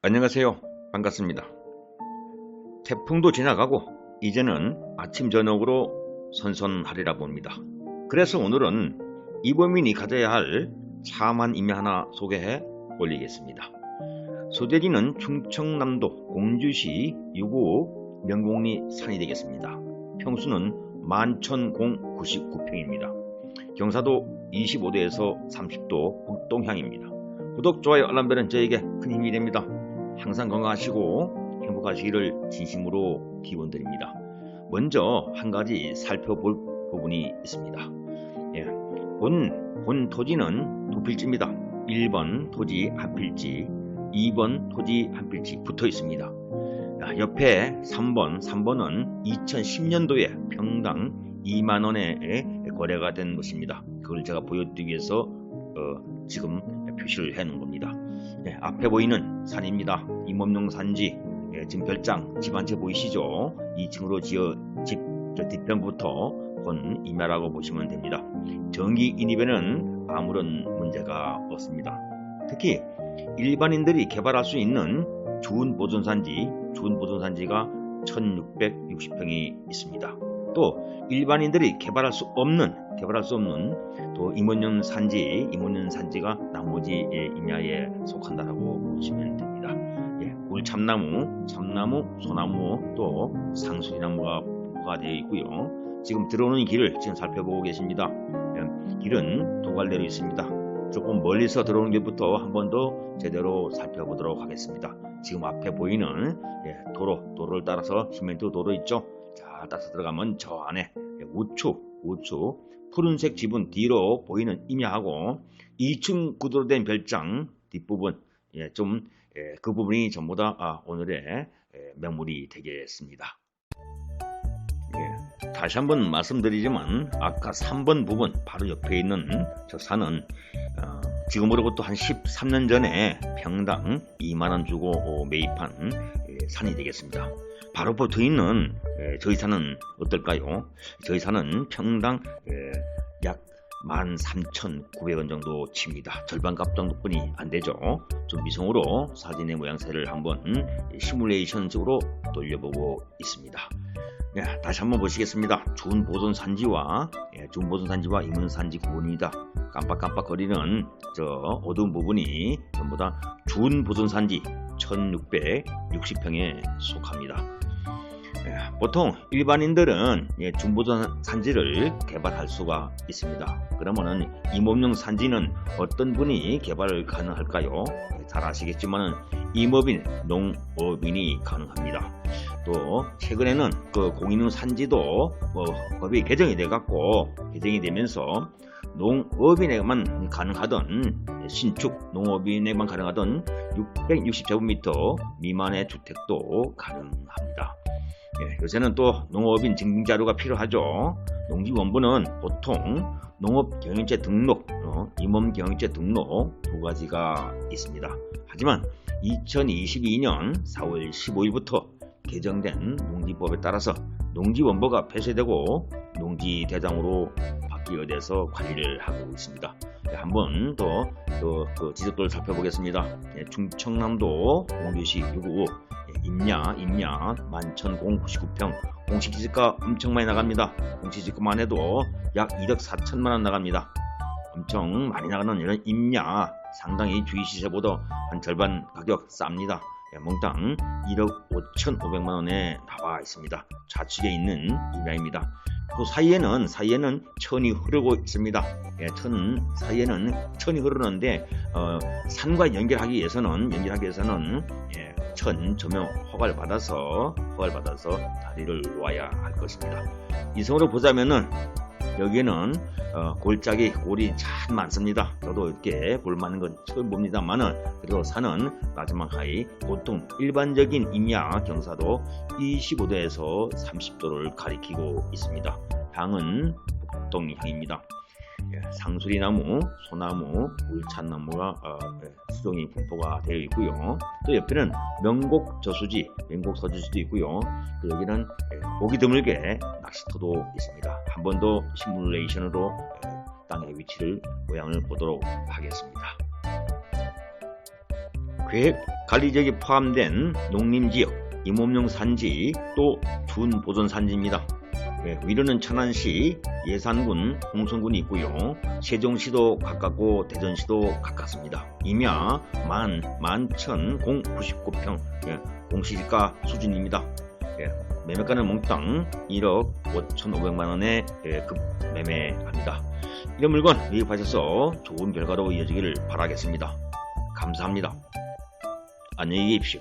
안녕하세요. 반갑습니다. 태풍도 지나가고 이제는 아침 저녁으로 선선하리라 봅니다. 그래서 오늘은 이범인이 가져야 할 참한 임야 하나 소개해 올리겠습니다. 소재지는 충청남도 공주시 유구 명곡리 산이 되겠습니다. 평수는 11,099평입니다. 경사도 25도에서 30도 북동향입니다. 구독, 좋아요, 알람벨은 저에게 큰 힘이 됩니다. 항상 건강하시고 행복하시기를 진심으로 기원드립니다. 먼저 한 가지 살펴볼 부분이 있습니다. 예, 본, 본 토지는 두 필지입니다. 1번 토지 한 필지, 2번 토지 한 필지 붙어 있습니다. 야, 옆에 3번, 3번은 2010년도에 평당 2만원에 거래가 된 것입니다. 그걸 제가 보여드리기 위해서 어, 지금 표시를 해놓은 겁니다. 네, 앞에 보이는 산입니다. 임업용 산지, 예, 지금 별장, 집 한 채 보이시죠? 2층으로 지어 집 뒤편부터 본 임야라고 보시면 됩니다. 전기 인입에는 아무런 문제가 없습니다. 특히 일반인들이 개발할 수 있는 주운 보존산지, 주운 보존산지가 1660평이 있습니다. 또 일반인들이 개발할 수 없는 개발할 수 없는 또 임원용 산지 임원용 산지가 나머지 예, 임야에 속한다라고 보시면 됩니다. 예, 울 참나무, 참나무, 소나무 또 상수리나무가 되어 있고요. 지금 들어오는 길을 지금 살펴보고 계십니다. 예, 길은 두 갈래로 있습니다. 조금 멀리서 들어오는 길부터 한 번 더 제대로 살펴보도록 하겠습니다. 지금 앞에 보이는 예, 도로, 도로를 따라서 시멘트 도로 있죠? 자, 따라서 들어가면 저 안에 예, 우측, 우측 푸른색 지붕 뒤로 보이는 임야하고 2층 구도로 된 별장 뒷부분 예, 좀그 부분이 전부 다 아, 오늘의 명물이 되겠습니다. 예, 다시 한번 말씀드리지만 아까 3번 부분 바로 옆에 있는 저 산은 어, 지금으로부터 한 13년 전에 평당 2만원 주고 매입한 예, 산이 되겠습니다. 바로 붙어 있는 예, 저희 산은 어떨까요? 저희 산은 평당 예, 약 13,900원 정도 칩니다. 절반값 정도뿐이 안 되죠. 좀 미성으로 사진의 모양새를 한번 시뮬레이션식으로 돌려보고 있습니다. 네, 다시 한번 보시겠습니다. 좋은 보존 산지와 예, 좋은 보존 산지와 이문 산지 구분입니다. 깜빡깜빡거리는 저 어두운 부분이 전부 다 좋은 보존 산지 1660평에 속합니다. 예, 보통 일반인들은 예, 중보존 산지를 개발할 수가 있습니다. 그러면은 임업용 산지는 어떤 분이 개발 가능할까요? 예, 잘 아시겠지만 임업인, 농업인이 가능합니다. 또 최근에는 그 공인용 산지도 뭐 법이 개정이 돼 갖고 개정이 되면서 농업인에만 가능하던 신축 농업인에만 가능하던 660제곱미터 미만의 주택도 가능합니다. 예, 요새는 또 농업인 증빙 자료가 필요하죠. 농지원부는 보통 농업경영체 등록, 어, 임원경영체 등록 두 가지가 있습니다. 하지만 2022년 4월 15일부터 개정된 농지법에 따라서 농지원부가 폐쇄되고 농지대장으로 바뀌어 돼서 관리를 하고 있습니다. 네, 한번 더그 지적도를 살펴보겠습니다. 네, 충청남도 공주시 유구 임야, 임야 11,099평 공시지가 엄청 많이 나갑니다. 공시지가만 해도 약 2억 4천만 원 나갑니다. 엄청 많이 나가는 이런 임야 상당히 주위 시세보다 한 절반 가격 쌉니다. 예, 몽땅 1억 5,500만 원에 나와 있습니다. 좌측에 있는 임야입니다. 그 사이에는 사이에는 천이 흐르고 있습니다. 예, 천 사이에는 천이 흐르는데 어, 산과 연결하기 위해서는 연결하기 위해서는 예, 천 조명 허가를 받아서 허가를 받아서 다리를 놓아야 할 것입니다. 이성으로 보자면은 여기는 어, 골짜기 골이 참 많습니다. 저도 이렇게 골 많은 건 처음 봅니다만은 그래도 산은 마지막 하이 보통 일반적인 임야 경사도 25도에서 30도를 가리키고 있습니다. 향은 북동향입니다. 예, 상수리나무, 소나무, 울찬나무가 어, 예, 수종이 분포가 되어 있고요. 또 옆에는 명곡 저수지, 명곡 서주지도 있고요. 또 여기는 예, 보기 드물게 낚시터도 있습니다. 한 번 더 시뮬레이션으로 땅의 위치를 모양을 보도록 하겠습니다. 계획 관리 지역에 포함된 농림지역, 임업용 산지, 또 준 보존 산지입니다. 예, 위로는 천안시, 예산군, 홍성군이 있고요. 세종시도 가깝고 대전시도 가깝습니다. 임야 만, 만천, 공 99평, 예, 공시지가 수준입니다. 예, 매매가는 몽땅 1억 5,500만 원에 예, 급 매매합니다. 이런 물건 매입하셔서 좋은 결과로 이어지기를 바라겠습니다. 감사합니다. 안녕히 계십시오.